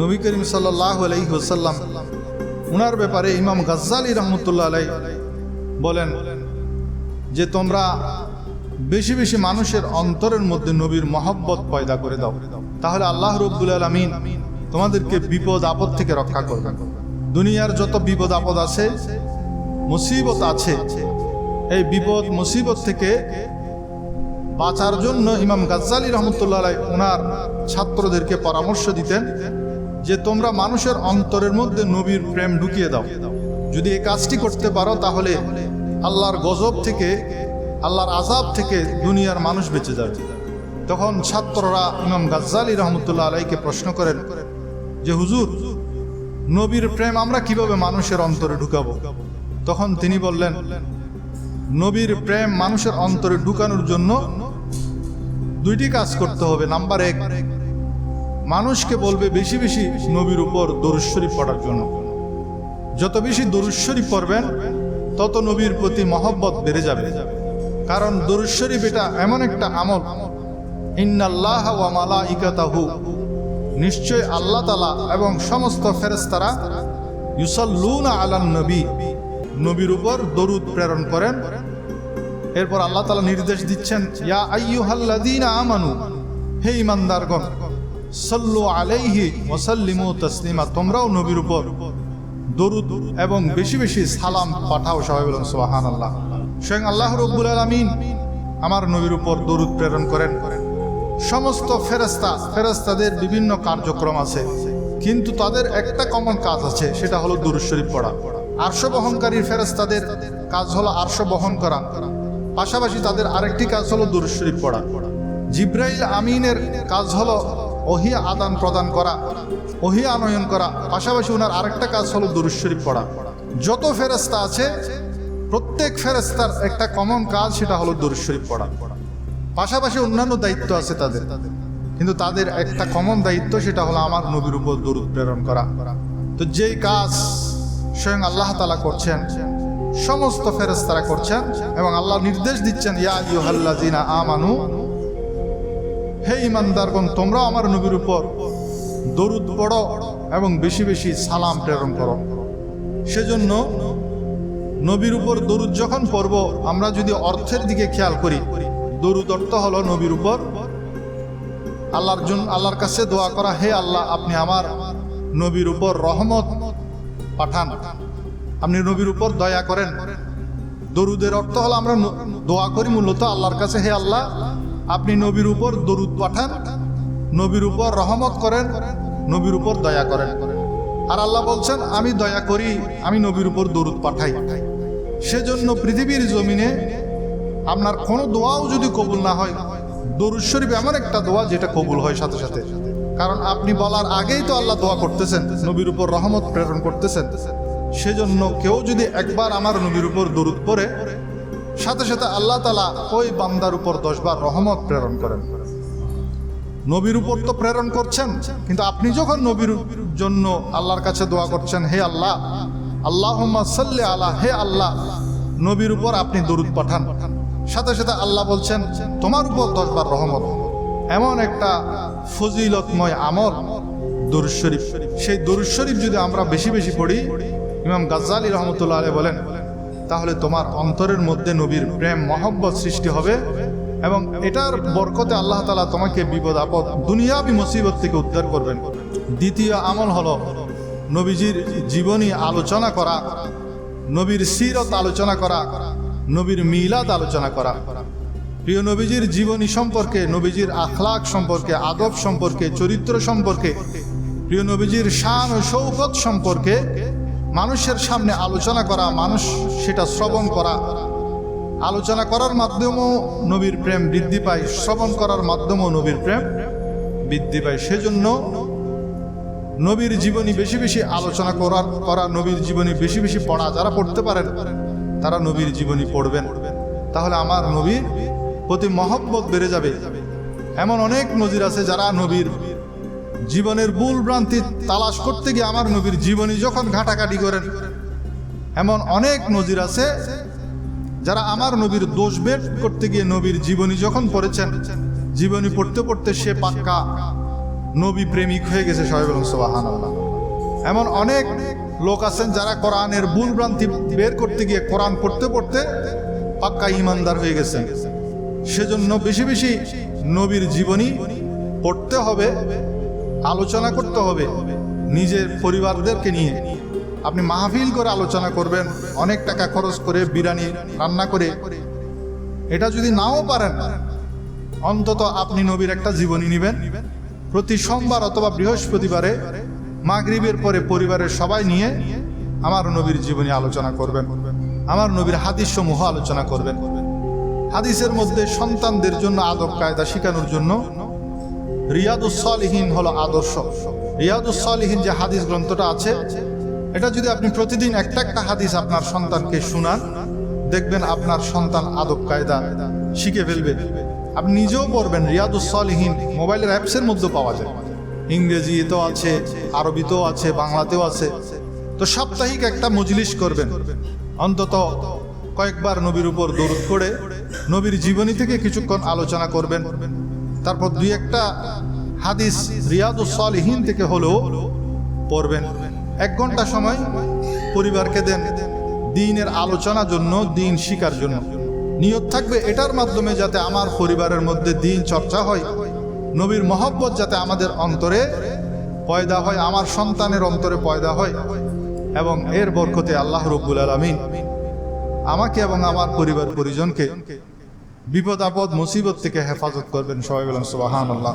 নবী করিম সাল্লাহ আলহিহসাল্লাম উনার ব্যাপারে ইমাম গাজ্জালি রহমতুল্লাহ আলাই বলেন যে, তোমরা বেশি বেশি মানুষের অন্তরের মধ্যে নবীর মহব্বত পয়দা করে দাও। তাহলে আল্লাহ রব্বুল আলমিন তোমাদেরকে বিপদ, আপদ থেকে রক্ষা করবেন। দুনিয়ার যত বিপদ, আপদ আছে, মুসিবত আছে, এই বিপদ, মুসিবত থেকে বাঁচার জন্য ইমাম গাজ্জালি রহমতুল্লাহ আলাই ওনার ছাত্রদেরকে পরামর্শ দিতেন। যে তোমরা মানুষের অন্তরের মধ্যে নবীর প্রেম ঢুকিয়ে দাও। যদি এই কাজটি করতে পারো, তাহলে আল্লাহর গজব থেকে, আল্লাহর আজাব থেকে দুনিয়ার মানুষ বেঁচে যাবে। তখন ছাত্ররা ইমাম গাজ্জালি রহমতুল্লাহ আলাইকে প্রশ্ন করেন, যে হুজুর, নবীর প্রেম আমরা কীভাবে মানুষের অন্তরে ঢুকাবো? তখন তিনি বললেন, নবীর প্রেম মানুষের অন্তরে ঢুকানোর জন্য দুইটি কাজ করতে হবে। নাম্বার এক মানুষকে বলবে বেশি বেশি নবীর উপর দরুশ্বরী পড়ার জন্য। যত বেশি দরুশ্বরী পড়বেন, তত নবীর প্রতি মহব্বত বেড়ে যাবে। কারণ দরুশ্বরীফ এটা এমন একটা আমল। ইন্নাল্লাহ ওয়া মালাইকাতাহু। নিশ্চয় আল্লাহ তালা এবং সমস্ত ফেরেস্তারা ইউসাল্লুনা আলান নবী। নবীর উপর দরুদ প্রেরণ করেন। এরপর আল্লাহ তালা নির্দেশ দিচ্ছেন, ইয়া আইয়ুহাল্লাযীনা আমানু, হে ইমানদারগণ সাল্লু আলাইহি ওয়াসাল্লিমু তাসলিমা, তোমরাও নবীর উপর দরুদ এবং বেশি বেশি সালাম পাঠাও সবাই বলুন সুবহানাল্লাহ। স্বয়ং আল্লাহ রব্বুল আলামিন আমার নবীর উপর দরুদ প্রেরণ করেন। সমস্ত ফেরেস্তা ফেরেস্তাদের বিভিন্ন কার্যক্রম আছে, কিন্তু তাদের একটা কমন কাজ আছে, সেটা হলো দুরুদ শরীফ পড়া। আরশ বহনকারী ফেরেস্তাদের কাজ হলো আরশ বহন করা। পাশাপাশি তাদের আরেকটি কাজ হলো দুরুদ শরীফ পড়া। জিব্রাইল আমিনের কাজ হলো ওহিয়া আদান প্রদান করা ওহিয়া আনয়ন করা, পাশাপাশি ওনার আরেকটা কাজ হলো দুরুদ শরীফ পড়া। যত ফেরেস্তা আছে, প্রত্যেক ফেরেস্তার একটা কমন কাজ সেটা হলো দুরুদ শরীফ পড়া। পাশাপাশি অন্যান্য দায়িত্ব আছে তাদের। কিন্তু তাদের একটা কমন দায়িত্ব সেটা হলো আমার নবীর উপর দরুদ প্রেরণ করা। তো যেই কাজ স্বয়ং আল্লাহ তালা করছেন, সমস্ত ফেরেস্তারা করছেন এবং আল্লাহ নির্দেশ দিচ্ছেন, ইয়া ইউহাল্লাজিনা আমানু হে ইমানদারগণ তোমরা আমার নবীর উপর দরুদ পড়ো এবং বেশি বেশি সালাম প্রেরণ করো। সেজন্য নবীর উপর দরুদ যখন পড়ব, আমরা যদি অর্থের দিকে খেয়াল করি, দরুদ অর্থ হলো নবীর উপর আল্লাহর জন্য, আল্লাহর কাছে দোয়া করা, হে আল্লাহ, আপনি আমার নবীর উপর রহমত পাঠান। আপনি নবীর উপর দয়া করেন। দরুদের অর্থ হলো আমরা দোয়া করি মূলত আল্লাহর কাছে, হে আল্লাহ আপনি নবীর উপর দরুদ পাঠান, নবীর উপর রহমত করেন, নবীর উপর দয়া করেন। আর আল্লাহ বলছেন, আমি দয়া করি, আমি নবীর উপর দরুদ পাঠাই। সেজন্য পৃথিবীর জমিনে আপনার কোনো দোয়াও যদি কবুল না হয়, দরুদ শরীফ এমন একটা দোয়া যেটা কবুল হয় সাথে সাথে। কারণ আপনি বলার আগেই তো আল্লাহ দোয়া করতেছেন, নবীর উপর রহমত প্রেরণ করতেছেন। সেজন্য কেউ যদি একবার আমার নবীর উপর দরুদ পড়ে সাথে সাথে আল্লাহ তালা ওই বান্দার উপর দশবার রহমত প্রেরণ করেন। নবীর উপর তো প্রেরণ করছেন, কিন্তু আপনি যখন নবীর জন্য আল্লাহর কাছে দোয়া করছেন, হে আল্লাহ আল্লাহ সাল্লি আল্লাহ হে আল্লাহ, নবীর উপর আপনি দরুদ পাঠান। সাথে সাথে আল্লাহ বলছেন, তোমার উপর দশবার রহমত। এমন একটা ফজিলতময় আমল দরুদ শরীফ। সেই দরুদ শরীফ যদি আমরা বেশি বেশি পড়ি, ইমাম গাজ্জালি রহমতুল্লাহ বলেন তাহলে তোমার অন্তরের মধ্যে নবীর প্রেম, মহব্বত সৃষ্টি হবে এবং এটার বরকতে আল্লাহ তালা তোমাকে বিপদ, আপদ, দুনিয়াবি মুসিবত থেকে উদ্ধার করবেন। দ্বিতীয় আমল হলো নবীজির জীবনী আলোচনা করা, নবীর সিরত আলোচনা করা, নবীর মিলাদ আলোচনা করা। প্রিয় নবীজির জীবনী সম্পর্কে, নবীজির আখলাক সম্পর্কে, আদব সম্পর্কে, চরিত্র সম্পর্কে, প্রিয় নবীজির শান ও শৌকত সম্পর্কে মানুষের সামনে আলোচনা করা, মানুষ সেটা শ্রবণ করা। আলোচনা করার মাধ্যমেও নবীর প্রেম বৃদ্ধি পায়, শ্রবণ করার মাধ্যমেও নবীর প্রেম বৃদ্ধি পায়। সেজন্য নবীর জীবনী বেশি বেশি আলোচনা করার, করা, নবীর জীবনী বেশি বেশি পড়া যারা পড়তে পারেন, তারা নবীর জীবনী পড়বেন। তাহলে আমার নবীর প্রতি মহব্বত বেড়ে যাবে। এমন অনেক নজির আছে যারা নবীর জীবনের ভুল ভ্রান্তি তালাশ করতে গিয়ে আমার নবীর জীবনী যখন ঘাটাঘাটি করেন, এমন অনেক নজির আছে যারা আমার নবীর দোষ বের করতে গিয়ে নবীর জীবনী যখন পড়েছেন, জীবনী পড়তে পড়তে সে পাক্কা নবী প্রেমিক হয়ে গেছে সোবাহান এমন অনেক লোক আছেন যারা কোরআনের ভুল ভ্রান্তি বের করতে গিয়ে কোরআন পড়তে পড়তে পাক্কা ইমানদার হয়ে গেছেন। সেজন্য বেশি বেশি নবীর জীবনী পড়তে হবে। আলোচনা করতে হবে নিজের পরিবারদেরকে নিয়ে। আপনি মাহফিল করে আলোচনা করবেন, অনেক টাকা খরচ করে বিরিয়ানি রান্না করে। এটা যদি নাও পারেন, অন্তত আপনি নবীর একটা জীবনী নেবেন। প্রতি সোমবার অথবা বৃহস্পতিবারে মাগরিবের পরে পরিবারের সবাই নিয়ে আমার নবীর জীবনী আলোচনা করবেন। আমার নবীর হাদিস সমূহ আলোচনা করবেন। হাদিসের মধ্যে সন্তানদের জন্য আদব কায়দা শেখানোর জন্য রিয়াদুসলিহীন হলো আদর্শ। রিয়াদুসলিহীন যে হাদিস গ্রন্থটা আছে, এটা যদি আপনি প্রতিদিন একটা একটা হাদিস আপনার সন্তানকে শোনান, দেখবেন আপনার সন্তান আদব কায়দা শিখে ফেলবে। আপনি নিজেও পড়বেন রিয়াদুসলিহীন মোবাইলের অ্যাপসের মধ্যে পাওয়া যায়। ইংরেজিতেও আছে আরবিতেও আছে, বাংলাতেও আছে। তো সাপ্তাহিক একটা মজলিস করবেন। অন্তত কয়েকবার নবীর উপর দরুদ করে নবীর জীবনী থেকে কিছুক্ষণ আলোচনা করবেন। তারপর দুই একটা হাদিস রিয়াদুস সালিহীন থেকে হলেও পড়বেন। এক ঘণ্টা সময় পরিবারকে দেন দিনের আলোচনার জন্য, দিন শিকার জন্য। নিয়ত থাকবে এটার মাধ্যমে যাতে আমার পরিবারের মধ্যে দিন চর্চা হয়, নবীর মহব্বত যাতে আমাদের অন্তরে পয়দা হয়, আমার সন্তানের অন্তরে পয়দা হয় এবং এর বরকতে আল্লাহ রব্বুল আলমিন আমাকে এবং আমার পরিবার পরিজনকে বিপদ আপদ মুসিবত থেকে হেফাজত করবেন সবাই বলেন সুবাহান আল্লাহ